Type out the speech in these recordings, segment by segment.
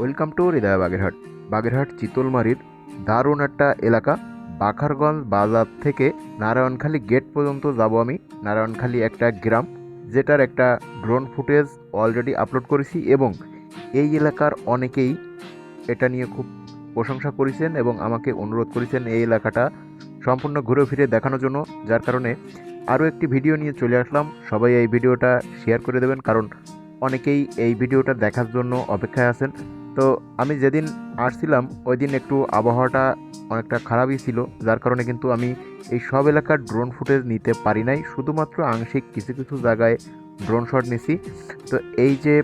Welcome to Hriday Bagerhat. Bagerhat চিতলমারির দারুণ একটা এলাকা, বাখারগঞ্জ বাজার থেকে নারায়ণখালী গেট পর্যন্ত যাব আমি। নারায়ণখালী একটা গ্রাম, যেটার একটা ড্রোন ফুটেজ অলরেডি আপলোড করেছি এবং এই এলাকার অনেকেই এটা নিয়ে খুব প্রশংসা করেছেন এবং আমাকে অনুরোধ করেছেন এই এলাকাটা সম্পূর্ণ ঘুরে ফিরে দেখানোর জন্য, যার কারণে আরও একটি ভিডিও নিয়ে চলে আসলাম। সবাই এই ভিডিওটা শেয়ার করে দেবেন, কারণ অনেকেই এই ভিডিওটা দেখার জন্য অপেক্ষায় আছেন। তো আমি যেদিন আসছিলাম ওই দিন একটু আবহাওয়াটা অনেকটা খারাপই ছিল, যার কারণে কিন্তু আমি এই সব এলাকার ড্রোন ফুটেজ নিতে পারি নাই। শুধুমাত্র আংশিক কিছু কিছু জায়গায় ড্রোন শট নিছি। তো এই যে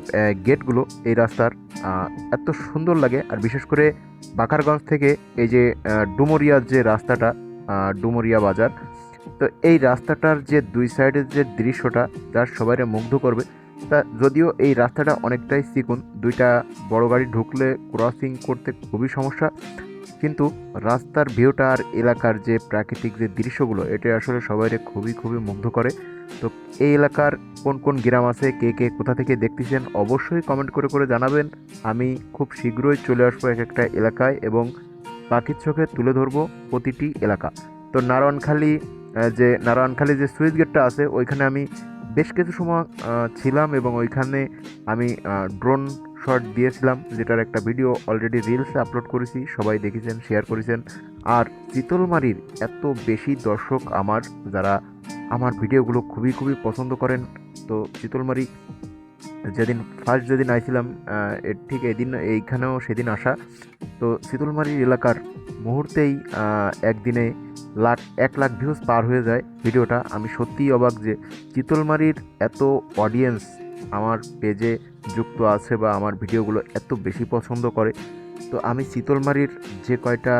গেটগুলো এই রাস্তার এত সুন্দর লাগে। আর বিশেষ করে বাকারগঞ্জ থেকে এই যে ডুমুরিয়ার যে রাস্তাটা ডুমুরিয়া বাজার, তো এই রাস্তাটার যে দুই সাইডের যে দৃশ্যটা, যার সবাইরে মুগ্ধ করবে তা যদিও এই রাস্তাটা অনেকটাই চিকুন দুইটা বড় গাড়ি ঢুকলে ক্রসিং করতে খুবই সমস্যা। কিন্তু রাস্তার ভিউটা আর এলাকার যে প্রাকৃতিক যে দৃশ্যগুলো, এটা আসলে সবাইরে খুবই খুবই মুগ্ধ করে। তো এই এলাকার কোন কোন গ্রাম আছে, কে কে কোথা থেকে দেখতেছেন, অবশ্যই কমেন্ট করে করে জানাবেন। আমি খুব শীঘ্রই চলে আসব এক একটা এলাকায় এবং পাখির চোখে তুলে ধরবো প্রতিটি এলাকা। তো নারায়ণখালী যে নারায়ণখালী যে সুইচ গেটটা আছে, ওইখানে আমি বেশ কিছু সময় ছিলাম এবং ওইখানে আমি ড্রোন শট দিয়েছিলাম, যেটার একটা ভিডিও অলরেডি রিলসে আপলোড করেছি, সবাই দেখেছেন শেয়ার করেছেন। আর চিতলমারির এত বেশি দর্শক আমার, যারা আমার ভিডিওগুলো খুবই খুবই পছন্দ করেন। তো চিতলমারি যেদিন ফার্স্ট যেদিন আইছিলাম ঠিক এদিন, এইখানেও সেদিন আসা। তো শীতলমারির এলাকার মুহূর্তেই একদিনে লাখ, এক লাখ ভিউজ পার হয়ে যায় ভিডিওটা। আমি সত্যিই অবাক যে চিতলমারির এত অডিয়েন্স আমার পেজে যুক্ত আছে বা আমার ভিডিওগুলো এত বেশি পছন্দ করে। তো আমি চিতলমারির যে কয়টা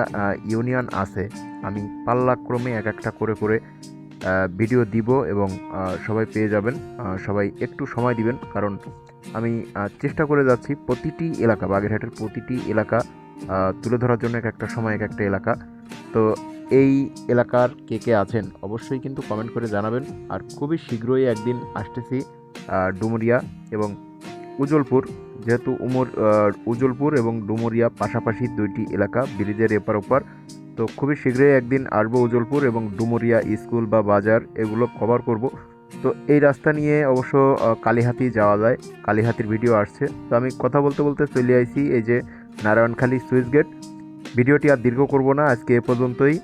ইউনিয়ন আছে, আমি পাল্লাক্রমে এক একটা করে করে ভিডিও দিব এবং সবাই পেয়ে যাবেন। সবাই একটু সময় দিবেন কারণ আমি চেষ্টা করে যাচ্ছি প্রতিটি এলাকা, বাগেরহাটের প্রতিটি এলাকা তুলে ধরার জন্য এক একটা সময় এক একটা এলাকা। তো এই এলাকার কে কে আছেন অবশ্যই কিন্তু কমেন্ট করে জানাবেন। আর খুবই শীঘ্রই একদিন আসতেছি ডুমুরিয়া এবং উজ্জ্বলপুর যেহেতু উমর আহ, উজ্জ্বলপুর এবং ডুমুরিয়া পাশাপাশি দুইটি এলাকা ব্রিজের এপার ওপার। তো খুবই শীঘ্রই একদিন আসব উজ্জ্বলপুর এবং ডুমুরিয়া স্কুল বা বাজার এগুলো কভার করব। তো এই রাস্তা নিয়ে অবশ্য কালীহাতি যাওয়া যায় কালীহাতির ভিডিও আসছে। তো আমি কথা বলতে বলতে চলে আইছি এই যে নারায়ণখালী সুইচ গেট। ভিডিওটি আর দীর্ঘ করব না, আজকে এ পর্যন্তই।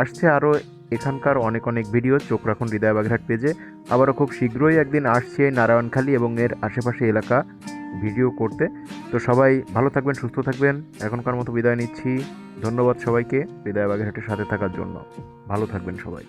আসছে আরও এখানকার অনেক অনেক ভিডিও, চোখ রাখুন হৃদয় বাগেরহাট পেজে। আবারও খুব শীঘ্রই একদিন আসছে নারায়ণখালী এবং এর আশেপাশে এলাকা ভিডিও করতে। তো সবাই ভালো থাকবেন, সুস্থ থাকবেন। এখনকার মতো বিদায় নিচ্ছি। ধন্যবাদ সবাইকে হৃদয় বাগেরহাটের সাথে থাকার জন্য। ভালো থাকবেন সবাই।